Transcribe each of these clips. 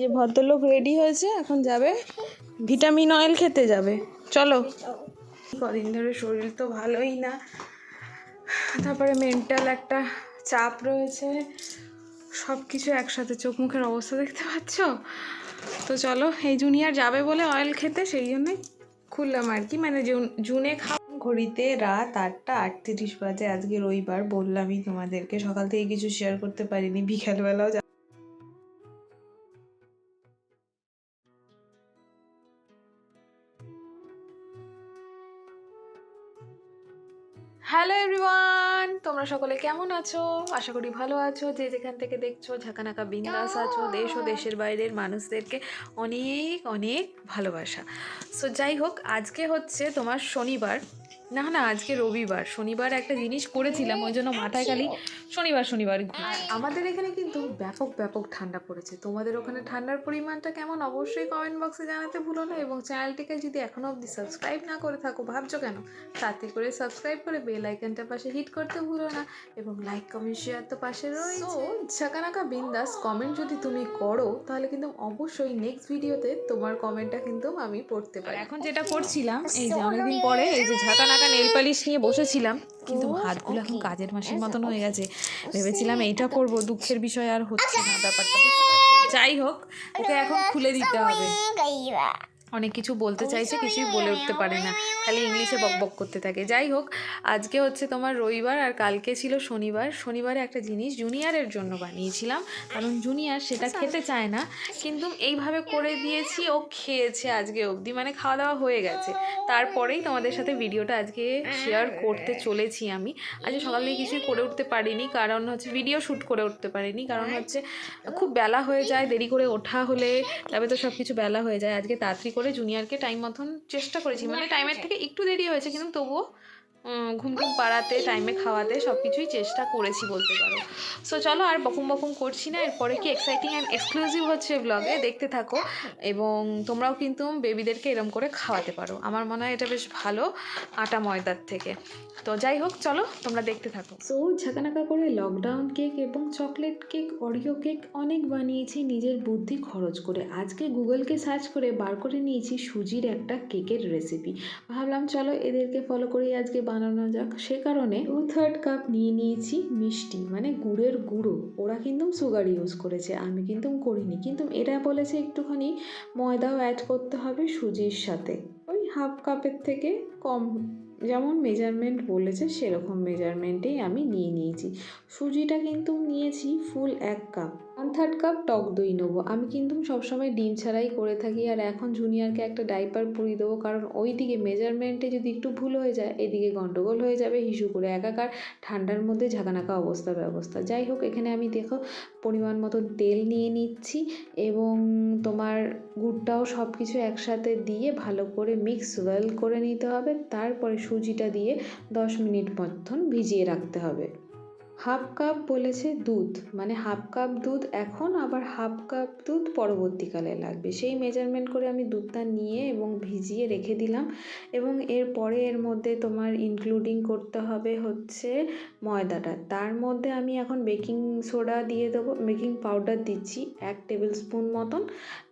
যে ভদ্রলোক রেডি হয়েছে, এখন যাবে। ভিটামিন অয়েল খেতে যাবে। চলো। কদিন ধরে শরীর তো ভালোই না। তারপরে মেন্টাল একটা চাপ রয়েছে। সব কিছু একসাথে, চোখ মুখের অবস্থা দেখতে পাচ্ছ? তো চলো, এই জুনিয়ার যাবে বলে অয়েল খেতে, সেই জন্যই খুললাম আর কি। মানে জুন খাওয়া ঘড়িতে রাত আটটা আটত্রিশ বাজে। আজকে রবিবার, বললামই তোমাদেরকে। সকাল থেকে কিছু শেয়ার করতে পারিনি। বিকালবেলাও হ্যালো এভরিওয়ান তোমরা সকলে কেমন আছো? আশা করি ভালো আছো। যে যেখান থেকে দেখছ, ঝাঁকানাকা বিন্দাস আছো, দেশ ও দেশের বাইরের মানুষদেরকে অনেক অনেক ভালোবাসা। সো যাই হোক, আজকে হচ্ছে তোমার শনিবার। না না আজকে রবিবার। শনিবার একটা জিনিস করেছিলাম ওই জন্য মাথায় খালি শনিবার শনিবার আমাদের এখানে কিন্তু ব্যাপক ব্যাপক ঠান্ডা পড়েছে। তোমাদের ওখানে ঠান্ডার পরিমাণটা কেমন অবশ্যই কমেন্ট বক্সে জানাতে ভুলো না এবং চ্যানেলটিকে যদি এখনও অবধি সাবস্ক্রাইব না করে থাকো ভাবছ কেন? তাতে করে সাবস্ক্রাইব করে বেল আইকনটা পাশে হিট করতে ভুলো না এবং লাইক কমেন্ট শেয়ার তো পাশে রয়েছে। ঝাঁকানাকা বিন্দাস কমেন্ট যদি তুমি করো তাহলে কিন্তু অবশ্যই নেক্সট ভিডিওতে তোমার কমেন্টটা কিন্তু আমি পড়তে পারি এখন যেটা করছিলাম এই যে অনেকদিন পরে এই যে ঝাঁকানাকা নেল পালিশ নিয়ে বসেছিলাম, কিন্তু হাতগুলো এখন কাজের মাসির মতন হয়ে গেছে। ভেবেছিলাম এইটা করব, দুঃখের বিষয় আর হচ্ছে না ব্যাপারটা। যাই হোক, ওকে এখন খুলে দিতে হবে। অনেক কিছু বলতে চাইছে কিছুই বলে উঠতে পারে না। খালি ইংলিশে বক বক করতে থাকে। যাই হোক আজকে হচ্ছে তোমার রবিবার আর কালকে ছিল শনিবার। শনিবারে একটা জিনিস জুনিয়রের জন্য বানিয়েছিলাম। কারণ জুনিয়র সেটা খেতে চায় না। কিন্তু এইভাবে করে দিয়েছি ও খেয়েছে আজকে অবধি। মানে খাওয়া দাওয়া হয়ে গেছে। তারপরেই তোমাদের সাথে ভিডিওটা আজকে শেয়ার করতে চলেছি আমি। আজকে সকাল থেকে কিছুই করে উঠতে পারিনি। কারণ হচ্ছে ভিডিও শ্যুট করে উঠতে পারিনি। কারণ হচ্ছে খুব বেলা হয়ে যায়। দেরি করে ওঠা হলে তবে তো সব কিছু বেলা হয়ে যায়। আজকে তাড়াতাড়ি করে জুনিয়রকে টাইম মতন চেষ্টা করেছি। মানে টাইমের থেকে একটু দেরি হয়েছে কিন্তু তবুও ঘুম ঘুম পাড়াতে টাইমে খাওয়াতে সব কিছুই চেষ্টা করেছি বলতে পারো। সো চলো আর বকুম বকুম করছি না। এরপরে কি এক্সাইটিং অ্যান্ড এক্সক্লুসিভ হচ্ছে ব্লগে দেখতে থাকো। এবং তোমরাও কিন্তু বেবিদেরকে এরম করে খাওয়াতে পারো। আমার মনে হয় এটা বেশ ভালো আটা ময়দার থেকে। তো যাই হোক, চলো তোমরা দেখতে থাকো। সো ঝাঁকানাকা করে লকডাউন কেক এবং চকলেট কেক অরিও কেক অনেক বানিয়েছি, নিজের বুদ্ধি খরচ করে। আজকে গুগলকে সার্চ করে বার করে নিয়েছি সুজির একটা কেকের রেসিপি ভাবলাম, চলো এদেরকে ফলো করেই আজকে। বানানো যাক। সে কারণে টু থার্ড কাপ নিয়ে নিয়েছি মিষ্টি মানে গুড়ের গুঁড়ো। ওরা কিন্তু সুগার ইউজ করেছে, আমি কিন্তু করিনি। কিন্তু এরা বলেছে একটুখানি ময়দাও অ্যাড করতে হবে সুজির সাথে। ওই হাফ কাপের থেকে কম, যেমন মেজারমেন্ট বলেছে, সেরকম মেজারমেন্টেই আমি নিয়ে নিয়েছি। সুজিটা কিন্তু নিয়েছি ফুল এক কাপ ওয়ান থার্ড কাপ টক দই নেব। আমি কিন্তু সবসময় ডিম ছাড়াই করে থাকি আর এখন জুনিয়রকে একটা ডাইপার পরিয়ে দেবো কারণ ওই দিকে মেজারমেন্টে যদি একটু ভুল হয়ে যায়, এদিকে গন্ডগোল হয়ে যাবে, হিসু করে একাকার, ঠান্ডার মধ্যে ঝাঁকানাকা অবস্থা ব্যবস্থা। যাই হোক, এখানে আমি দেখো পরিমাণ মতো তেল নিয়ে নিচ্ছি এবং তোমার গুড়টাও সব কিছু একসাথে দিয়ে ভালো করে মিক্স ওয়েল করে নিতে হবে। তারপরে সুজিটা দিয়ে দশ মিনিট মতন ভিজিয়ে রাখতে হবে। হাফ কাপ বলেছে দুধ। মানে হাফ কাপ দুধ এখন, আবার হাফ কাপ দুধ পরবর্তীকালে লাগবে। সেই মেজারমেন্ট করে আমি দুধটা নিয়ে এবং ভিজিয়ে রেখে দিলাম। এবং এরপরে এর মধ্যে তোমার ইনক্লুডিং করতে হবে হচ্ছে ময়দাটা। তার মধ্যে আমি এখন বেকিং সোডা দিয়ে দেবো বেকিং পাউডার দিচ্ছি এক টেবিল স্পুন মতন।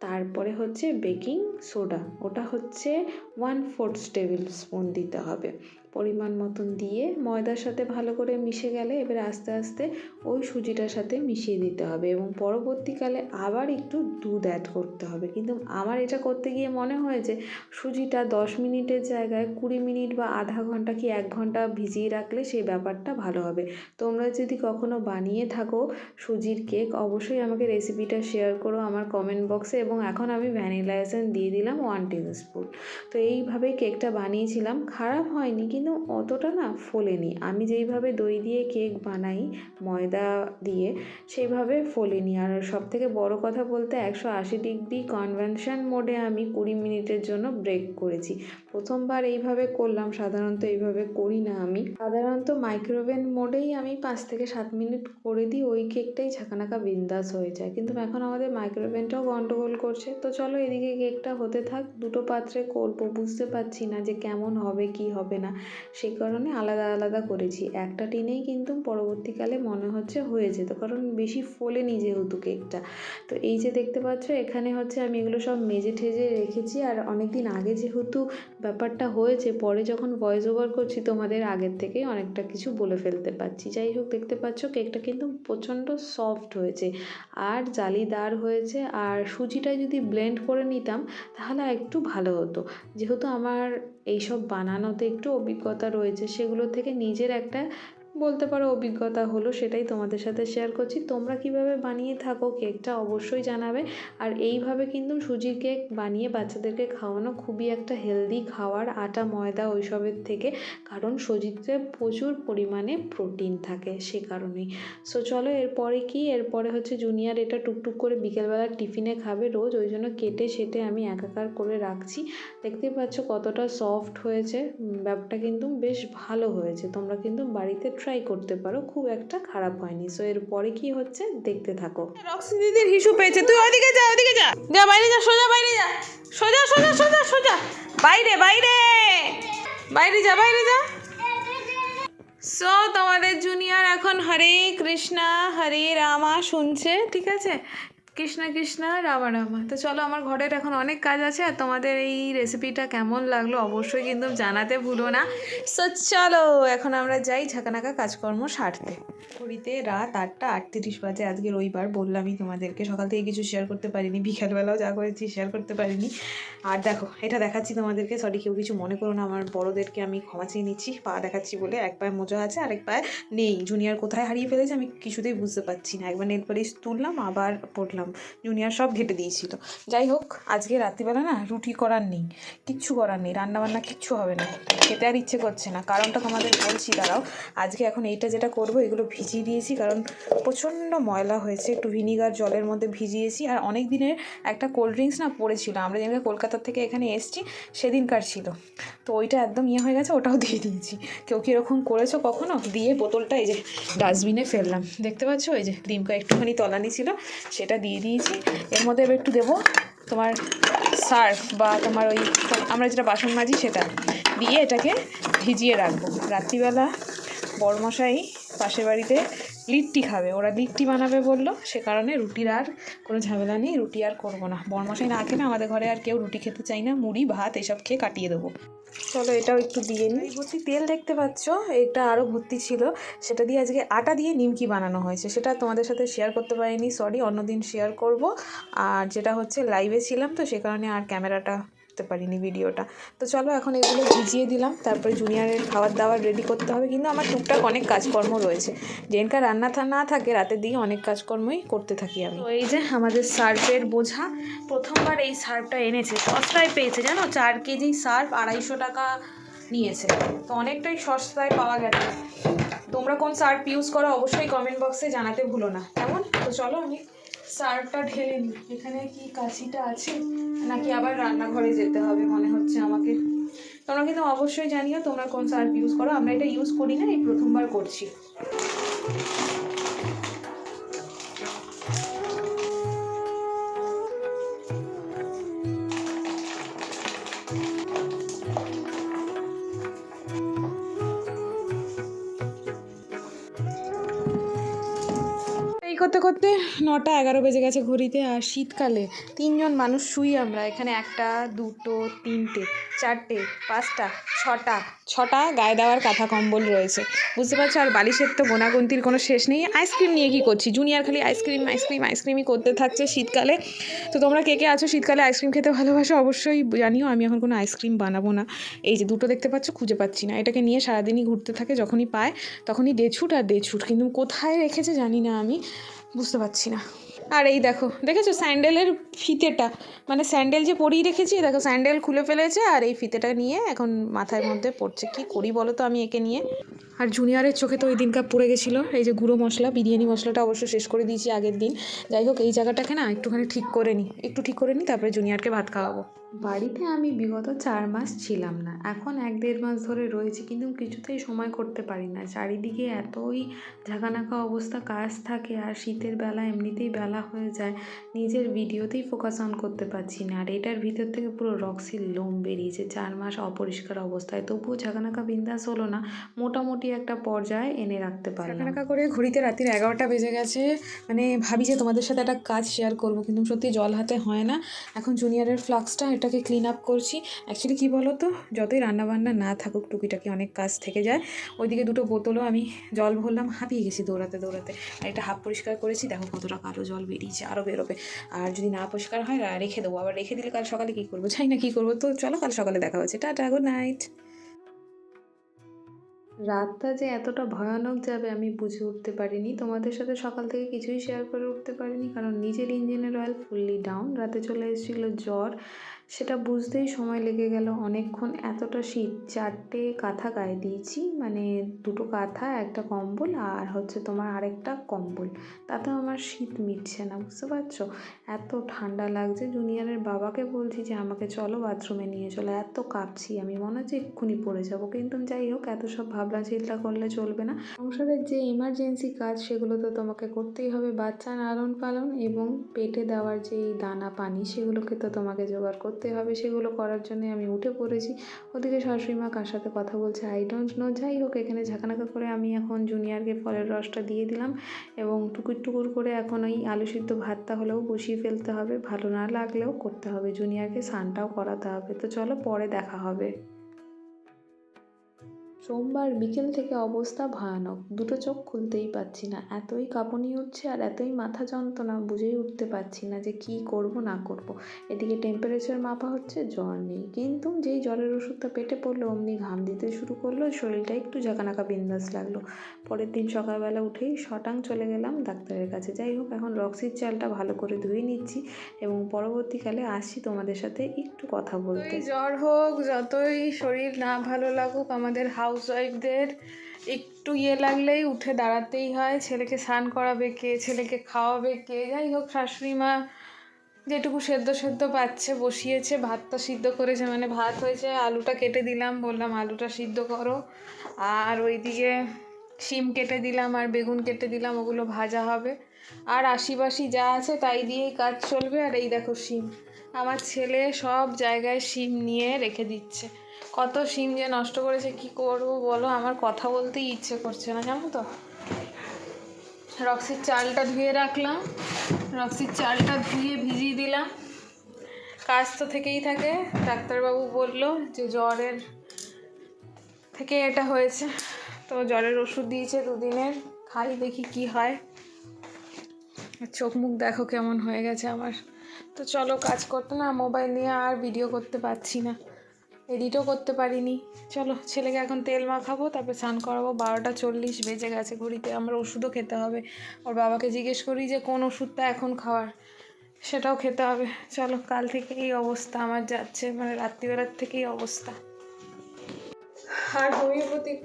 তারপরে হচ্ছে বেকিং সোডা ওটা হচ্ছে ওয়ান ফোর্থ টেবিল স্পুন দিতে হবে। পরিমাণ মতন দিয়ে ময়দার সাথে ভালো করে মিশে গেলে এবার আস্তে আস্তে ওই সুজিটার সাথে মিশিয়ে দিতে হবে এবং পরবর্তীকালে আবার একটু দুধ অ্যাড করতে হবে। কিন্তু আমার এটা করতে গিয়ে মনে হয়েছে সুজিটা দশ মিনিটের জায়গায় কুড়ি মিনিট বা আধা ঘণ্টা কি এক ঘণ্টা ভিজিয়ে রাখলে সেই ব্যাপারটা ভালো হবে। তোমরা যদি কখনো বানিয়ে থাকো সুজির কেক, অবশ্যই আমাকে রেসিপিটা শেয়ার করো আমার কমেন্ট বক্সে এবং এখন আমি ভ্যানিলা এসেন্স দিয়ে দিলাম ওয়ান টেবিল স্পুন তো এইভাবেই কেকটা বানিয়েছিলাম, খারাপ হয়নি কিন্তু অতটা না ফোলেনি। আমি যেইভাবে দই দিয়ে কেক বানাই, ময়দা দিয়ে, সেইভাবে ফোলেনি। আর সব থেকে বড় কথা বলতে একশো আশি ডিগ্রি কনভেনশন মোডে আমি কুড়ি মিনিটের জন্য ব্রেক করেছি। প্রথমবার এইভাবে করলাম, সাধারণত এইভাবে করি না আমি। সাধারণত মাইক্রোওভেন মোডেই আমি পাঁচ থেকে সাত মিনিট করে দিই, ওই কেকটাই ঝাঁকানাকা বিন্দাস হয়ে যায়। কিন্তু এখন আমাদের মাইক্রোওভেনটাও গন্ডগোল করছে। তো চলো এদিকে কেকটা হতে থাক। দুটো পাত্রে করব, বুঝতে পারছি না যে কেমন হবে, কি হবে না। সেই কারণে আলাদা আলাদা করেছি। একটা টিনেই কিন্তু পরবর্তীকালে মনে হচ্ছে হয়ে যেত, কারণ বেশি ফোলেনি যেহেতু কেকটা। তো এই যে দেখতে পাচ্ছ, এখানে হচ্ছে আমি এগুলো সব মেজে ঠেজে রেখেছি। আর অনেক দিন আগে যেহেতু ব্যাপারটা হয়েছে, পরে যখন ভয়েস ওভার করছি তোমাদের আগের থেকেই অনেকটা কিছু বলে ফেলতে পারছি। যাই হোক, দেখতে পাচ্ছ কেকটা কিন্তু প্রচণ্ড সফট হয়েছে। আর জালিদার হয়েছে। আর সুজিটা যদি ব্লেন্ড করে নিতাম, তাহলে একটু ভালো হতো। যেহেতু আমার এইসব বানানোতে একটু অভিজ্ঞতা রয়েছে, সেগুলো থেকে নিজের একটা বলতে পারো অভিজ্ঞতা হলো সেটাই তোমাদের সাথে শেয়ার করছি। তোমরা কীভাবে বানিয়ে থাকো কেকটা অবশ্যই জানাবে। আর এইভাবে কিন্তু সুজির কেক বানিয়ে বাচ্চাদেরকে খাওয়ানো খুবই একটা হেলদি খাওয়ার আটা, ময়দা ওইসবের থেকে। কারণ সুজিতে প্রচুর পরিমাণে প্রোটিন থাকে সে কারণেই। সো চলো এরপরে কি? এরপরে হচ্ছে জুনিয়র এটা টুকটুক করে বিকেলবেলা টিফিনে খাবে রোজ। ওই জন্য কেটে সেটে আমি একাকার করে রাখছি। দেখতেই পাচ্ছ কতটা সফট হয়েছে। ব্যাপারটা কিন্তু বেশ ভালো হয়েছে। তোমরা কিন্তু বাড়িতে করতে পারো, খুব একটা খারাপ হয়নি। সো এরপরে কি হচ্ছে? দেখতে থাকো। রক্সি দিদির হিসু পেয়েছে। তুই ওইদিকে যা ওইদিকে যা। যা, বাইরে যা, সোজা, বাইরে যা। সোজা সোজা সোজা সোজা। বাইরে বাইরে। বাইরে যা বাইরে যা। সো তোমাদের জুনিয়র এখন হরে কৃষ্ণা, হরে রামা শুনছে, ঠিক আছে? কৃষ্ণ কৃষ্ণ, রামা রামা। তো চলো, আমার ঘরের এখন অনেক কাজ আছে আর তোমাদের এই রেসিপিটা কেমন লাগল অবশ্যই কিন্তু জানাতে ভুলো না। সো চলো, এখন আমরা যাই ঝাঁকানাকা কাজকর্ম সারতে। ঘড়িতে রাত আটটা আটত্রিশ বাজে আজকে রবিবার, বললামই তোমাদেরকে। সকাল থেকে কিছু শেয়ার করতে পারিনি, বিকালবেলাও যা করেছি শেয়ার করতে পারিনি। আর দেখো, এটা দেখাচ্ছি তোমাদেরকে সরি কেউ কিছু মনে করো না, আমার বড়োদেরকে আমি ক্ষমা চেয়ে নিচ্ছি, পা দেখাচ্ছি বলে এক পায়ে মোজা আছে, আরেক পায়ে নেই। জুনিয়র কোথায় হারিয়ে ফেলেছে আমি কিছুতেই বুঝতে পারছি না। একবার নেল পালিশ তুললাম, আবার পড়লাম। জুনিয়র সব ঘেটে দিয়েছিল। যাই হোক, আজকে রাত্রিবেলা না রুটি করার নেই, কিচ্ছু করার নেই, রান্নাবান্না কিচ্ছু হবে না। খেতে আর ইচ্ছে করছে না। কারণটা তোমাদের বলছি, দাঁড়াও। আজকে এখন এইটা যেটা করব, এগুলো ভিজিয়ে দিয়েছি, কারণ প্রচণ্ড ময়লা হয়েছে। একটু ভিনিগার জলের মধ্যে ভিজিয়েছি আর অনেক দিনের একটা কোল্ড ড্রিঙ্কস না পড়েছিল। আমরা যেদিনকে কলকাতা থেকে এখানে এসছি, সেদিনকার ছিল। তো ওইটা একদম ইয়ে হয়ে গেছে, ওটাও দিয়ে দিয়েছি। কেউ কি এরকম করেছ কখনো? দিয়ে বোতলটা এই যে ডাস্টবিনে ফেললাম। দেখতে পাচ্ছ? ওই যে ডিমকা একটুখানি তলানি ছিল, সেটা দিয়ে দিয়েছি। এর মধ্যে এবার একটু দেবো তোমার সার্ফ বা তোমার ওই আমরা যেটা বাসন মাজি সেটা। দিয়ে এটাকে ভিজিয়ে রাখব। রাত্রিবেলা বড়মশাই পাশের বাড়িতে লিট্টি খাবে। ওরা লিট্টি বানাবে বলল সে কারণে রুটির আর কোনো ঝামেলা নেই রুটি আর করব না। বড়মশাই না খেলে আমাদের ঘরে আর কেউ রুটি খেতে চাই না মুড়ি ভাত এসব খেয়ে কাটিয়ে দেবো। চলো এটাও একটু দিয়ে নিই। ভর্তি তেল দেখতে পাচ্ছ এটা আরও ভর্তি ছিল। সেটা দিয়ে আজকে আটা দিয়ে নিমকি বানানো হয়েছে। সেটা তোমাদের সাথে শেয়ার করতে পারিনি সরি অন্যদিন শেয়ার করব। আর যেটা হচ্ছে লাইভে ছিলাম তো সে কারণে আর ক্যামেরাটা করতে পারিনি ভিডিওটা। তো চলো এখন এগুলো ভিজিয়ে দিলাম, তারপরে জুনিয়রের খাবার দাবার রেডি করতে হবে। কিন্তু আমার টুকটাক অনেক কাজকর্ম রয়েছে। যেদিনকার রান্না না থাকে রাতের দিকে অনেক কাজকর্মই করতে থাকি আমি। এই যে আমাদের সার্ফের বোঝা, প্রথমবার এই সার্ফটা এনেছে। সস্তায় পেয়েছে, জানো? চার কেজি সার্ফ আড়াইশো টাকা নিয়েছে। তো অনেকটাই সস্তায় পাওয়া গেছে। তোমরা কোন সার্ফ ইউজ করো, অবশ্যই কমেন্ট বক্সে জানাতে ভুলো না। কেমন? তো চলো আমি সার্ফটা ঢেলে নিই এখানে কি কাশিটা আছে? নাকি আবার রান্নাঘরে যেতে হবে মনে হচ্ছে আমাকে? তোমরা কিন্তু অবশ্যই জানিও তোমরা কোন সার্ফ ইউজ করো। আমরা এটা ইউজ করি না এই প্রথমবার করছি। করতে করতে নটা এগারো বেজে গেছে ঘড়িতে আর শীতকালে তিনজন মানুষ শুই আমরা। এখানে একটা, দুটো, তিনটে, চারটে, পাঁচটা, ছটা ছটা গায়ে দেওয়ার কাঁথা কম্বল রয়েছে। বুঝতে পারছ? আর বালিশের তো গোনাগুন্তির কোনো শেষ নেই। আইসক্রিম নিয়ে কি করছি? জুনিয়র খালি আইসক্রিম আইসক্রিম, আইসক্রিমই করতে থাকছে শীতকালে। তো তোমরা কে কে আছো শীতকালে আইসক্রিম খেতে ভালোবাসো অবশ্যই জানিও। আমি এখন কোনো আইসক্রিম বানাবো না। এই যে দুটো দেখতে পাচ্ছ, খুঁজে পাচ্ছি না। এটাকে নিয়ে সারাদিনই ঘুরতে থাকে, যখনই পায় তখনই দেছুট আর দেছুট। কিন্তু কোথায় রেখেছে জানি না আমি। বুঝতে পারছি না। আর এই দেখো, দেখেছ স্যান্ডেলের ফিতেটা? মানে স্যান্ডেল যে পরিয়ে রেখেছি দেখো স্যান্ডেল খুলে ফেলেছে, আর এই ফিতেটা নিয়ে এখন মাথার মধ্যে পড়ছে। কি করি বলো তো আমি একে নিয়ে? আর জুনিয়রের চোখে তো ওই দিনকার পড়ে গেছিল, এই যে গুঁড়ো মশলা, বিরিয়ানি মশলাটা অবশ্য শেষ করে দিয়েছি আগের দিন। যাই হোক, এই জায়গাটাকে না একটুখানি ঠিক করে নিই একটু ঠিক করে নিই তারপরে জুনিয়রকে ভাত খাওয়াবো। বাড়িতে আমি বিগত চার মাস ছিলাম না। এখন এক দেড় মাস ধরে রয়েছি, কিন্তু কিছুতেই সময় করতে পারি না। চারিদিকে এতই ঝাঁকানাকা অবস্থা, কাজ থাকে আর শীতের বেলা এমনিতেই বেলা হয়ে যায়। নিজের ভিডিওতেই ফোকাস অন করতে পারছি না। আর এটার ভিতর থেকে পুরো রক্সির লোম বেরিয়েছে। চার মাস অপরিষ্কার অবস্থায়। তবুও ঝাঁকানাকা বিন্দাস হলো না। মোটামুটি একটা পর্যায়ে এনে রাখতে পারলাম। টাকা করে ঘড়িতে রাত্রির এগারোটা বেজে গেছে। মানে ভাবি যে তোমাদের সাথে একটা কাজ শেয়ার করব, কিন্তু সত্যি জল হাতে হয় না। এখন জুনিয়রের ফ্লাক্সটা এটাকে ক্লিন আপ করছি। অ্যাকচুয়ালি কী বলো তো যতই রান্নাবান্না না থাকুক, টুকিটাকি অনেক কাজ থেকে যায়। ওইদিকে দুটো বোতলও আমি জল ভরলাম, হাঁপিয়ে গেছি দৌড়াতে দৌড়াতে। আর এটা হাফ পরিষ্কার করেছি, দেখো কতটা কালো জল বেরিয়েছে আরও বেরোবে। আর যদি না পরিষ্কার হয় রেখে দেবো। আবার রেখে দিলে কাল সকালে কী করব? জানি না কী করব। তো চলো, কাল সকালে দেখা হচ্ছে। টাটা গুড নাইট রাতটা যে এতটা ভয়ানক যাবে, আমি বুঝে উঠতে পারিনি। তোমাদের সাথে সকাল থেকে কিছুই শেয়ার করে উঠতে পারিনি, কারণ নিজের ইঞ্জিনের অয়েল ফুললি ডাউন রাতে চলে এসেছিল জ্বর। সেটা বুঝতেই সময় লেগে গেল অনেকক্ষণ। এতটা শীত, চারটে কাঁথা গায়ে দিয়েছি মানে দুটো কাঁথা, একটা কম্বল আর হচ্ছে তোমার আরেকটা কম্বল। তাতেও আমার শীত মিটছে না, বুঝতে পারছ? এত ঠান্ডা লাগছে, জুনিয়রের বাবাকে বলছি যে আমাকে চলো বাথরুমে নিয়ে চলো। এত কাঁপছি আমি, মনে হচ্ছে এক্ষুনি পড়ে যাব। কিন্তু যাই হোক, এত সব ভাবনা চিন্তা করলে চলবে না। সংসারের যে ইমার্জেন্সি কাজ, সেগুলো তো তোমাকে করতেই হবে। বাচ্চা লালন পালন এবং পেটে দেওয়ার যে দানা পানি, সেগুলোকে তো তোমাকে জোগাড় করতে হবে সেগুলো করার জন্য আমি উঠে পড়েছি। ওদিকে শাশুড়ি মা কার সাথে কথা বলছে আই ডোন্ট নো যাই হোক, এখানে ঝাঁকানাকা করে আমি এখন জুনিয়রকে ফলের রসটা দিয়ে দিলাম এবং টুকুর টুকুর করে এখন ওই আলু সিদ্ধ ভাতটা হলেও বসিয়ে ফেলতে হবে। ভালো না লাগলেও করতে হবে। জুনিয়রকে স্নানটাও করাতে হবে। তো চলো পরে দেখা হবে। সোমবার বিকেল থেকে অবস্থা ভয়ানক। দুটো চোখ খুলতেই পাচ্ছি না। এতই কাঁপুনি উঠছে আর এতই মাথা যন্ত্রণা বুঝেই উঠতে পারছি না যে কি করব, না করব। এদিকে টেম্পারেচার মাপা হচ্ছে, জ্বর নেই। কিন্তু যেই জ্বরের ওষুধটা পেটে পড়ল, অমনি ঘাম দিতে শুরু করল, শরীরটা একটু জাকানাকা বিন্দাস লাগল। পরের দিন সকালবেলা উঠেই শটাং চলে গেলাম ডাক্তারের কাছে। যাই হোক, এখন রক্সির চালটা ভালো করে ধুয়ে নিচ্ছি এবং পরবর্তীকালে আসছি তোমাদের সাথে একটু কথা বলতে। জ্বর হোক, যতই শরীর না ভালো লাগুক, আমাদের হাউস ওয়াইফদের একটু ইয়ে লাগলেই উঠে দাঁড়াতেই হয়। ছেলেকে স্নান করাবে কে? ছেলেকে খাওয়াবে কে? যাই হোক, শাশুড়ি মা যেটুকু সেদ্ধ সেদ্ধ পাচ্ছে, বসিয়েছে, ভাতটা সিদ্ধ করেছে মানে ভাত হয়েছে, আলুটা কেটে দিলাম, বললাম আলুটা সিদ্ধ করো। আর ওইদিকে শিম কেটে দিলাম, আর বেগুন কেটে দিলাম, ওগুলো ভাজা হবে। আর আশিবাসি যা আছে তাই দিয়েই কাজ চলবে, আর এই দেখো শিম। আমার ছেলে সব জায়গায় শিম নিয়ে রেখে দিচ্ছে। কত শিম যে নষ্ট করেছে, কি করব বলো? আমার কথা বলতেই ইচ্ছে করছে না, জানো তো? রক্সির চালটা ধুয়ে রাখলাম। রক্সির চালটা ধুয়ে ভিজিয়ে দিলাম। কাজ তো থেকেই থাকে। ডাক্তারবাবু বলল যে জ্বরের থেকে এটা হয়েছে। তো জ্বরের ওষুধ দিয়েছে দুদিনের। খাই দেখি কি হয়। চোখ মুখ দেখো কেমন হয়ে গেছে আমার। তো চলো কাজ করতে না, মোবাইল নিয়ে আর ভিডিও করতে পারছি না। এডিটও করতে পারিনি। চলো, ছেলেকে এখন তেল মাখাবো, তারপর স্নান করাবো। বারোটা চল্লিশ বেজে গেছে ঘড়িতে, আমার ওষুধও খেতে হবে। ওর বাবাকে জিজ্ঞেস করি যে, কোন ওষুধটা এখন খাওয়ার? সেটাও খেতে হবে। চলো, কাল থেকে এই অবস্থা আমার যাচ্ছে মানে রাত্রিবেলার থেকেই অবস্থা। আর হোমিওপ্যাথিক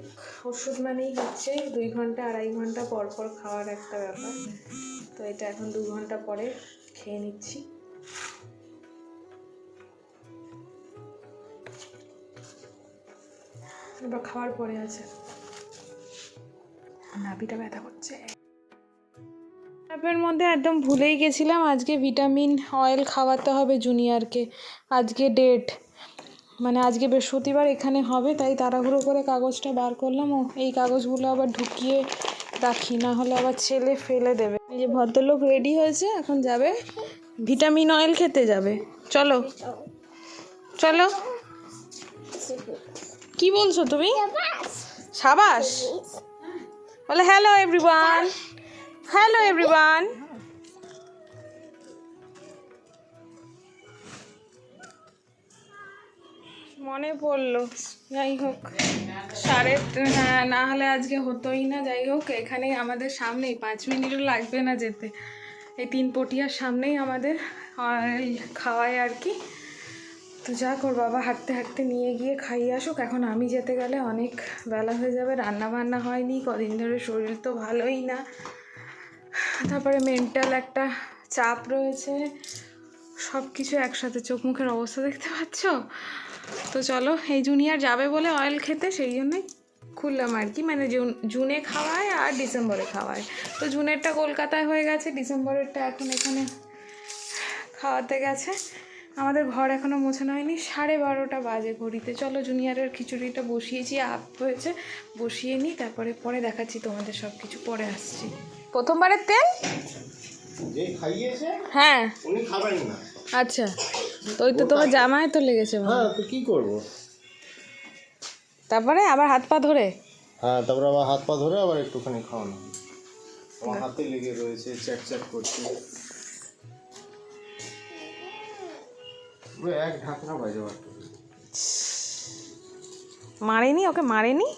ওষুধ মানেই হচ্ছে দুই ঘণ্টা, আড়াই ঘণ্টা পর পর খাওয়ার একটা ব্যাপার। তো এটা এখন দু ঘণ্টা পরে খেয়ে নিচ্ছি। এবার খাওয়ার পরে আছে। নাভিটা ব্যথা করছে। অ্যাপের মধ্যে একদম ভুলেই গেছিলাম, আজকে ভিটামিন, অয়েল খাওয়াতে হবে জুনিয়রকে। আজকে ডেট মানে আজকে বৃহস্পতিবার এখানে হবে, তাই তাড়াহুড়ো করে কাগজটা বার করলাম। ও, এই কাগজগুলো আবার ঢুকিয়ে রাখি, না হলে আবার ছেলে ফেলে দেবে। এই যে ভদ্রলোক রেডি হয়েছে, এখন যাবে। ভিটামিন, অয়েল খেতে যাবে। চলো। চলো। কি বলছো তুমি? সাবাস। বলে হ্যালো এভরিওয়ান হ্যালো এভরিওয়ান মনে পড়ল। যাই হোক সাড়ে হ্যাঁ না হলে আজকে হতোই না। যাই হোক এখানেই আমাদের সামনেই পাঁচ মিনিটও লাগবে না যেতে। এই তিন পটিয়ার সামনেই আমাদের খাওয়ায় আর কি। তো যা কর বাবা, হাঁটতে হাঁটতে নিয়ে গিয়ে খাইয়ে আসুক। এখন আমি যেতে গেলে অনেক বেলা হয়ে যাবে রান্না বান্না হয়নি, কদিন ধরে শরীর তো ভালোই না। তারপরে মেন্টাল একটা চাপ রয়েছে। সব কিছু একসাথে, চোখ মুখের অবস্থা দেখতে পাচ্ছ? তো চলো, এই জুনিয়ার যাবে বলে অয়েল খেতে, সেই জন্যই খুললাম আর কি। মানে জুন, জুনে খাওয়ায় আর ডিসেম্বরে খাওয়ায়। তো জুনেরটা কলকাতায় হয়ে গেছে, ডিসেম্বরেরটা এখন এখানে খাওয়াতে গেছে। আমাদের ঘর এখনও মোছানো হয়নি। সাড়ে বারোটা বাজে ঘড়িতে। চলো জুনিয়রের খিচুড়িটা বসিয়েছি আপ হয়েছে বসিয়ে নিই তারপরে পরে দেখাচ্ছি তোমাদের সব কিছু পরে আসছি। প্রথমবারের তেল? হ্যাঁ। আচ্ছা তো ওই তো তোমার জামায় তো লেগেছে মনে হয়। তো কি করব? তারপরে আবার হাত পা ধরে? হ্যাঁ তারপরে আবার হাত পা ধরে আবার একটুখানি খাওয়ানো। আমার হাতে লেগে রয়েছে চ্যাট চ্যাট করছে। পুরো এক ঢাকনা বাজে মারেনি? ওকে মারেনি?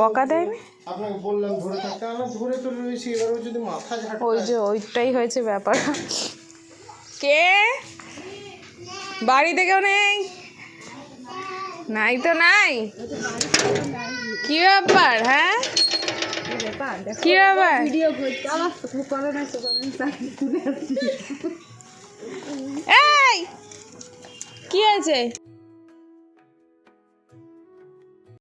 বকা দেয়নি? আপনাকে বললাম ধরে থাকতে আমরা ধরে তো রয়েছি এবারও যদি মাথা ওই যে ওইটাই হয়েছে ব্যাপার। কে? বাড়িতে কেউ নেই? নাই তো নাই। কি ব্যাপার হ্যাঁ? কি ব্যাপার? কি আছে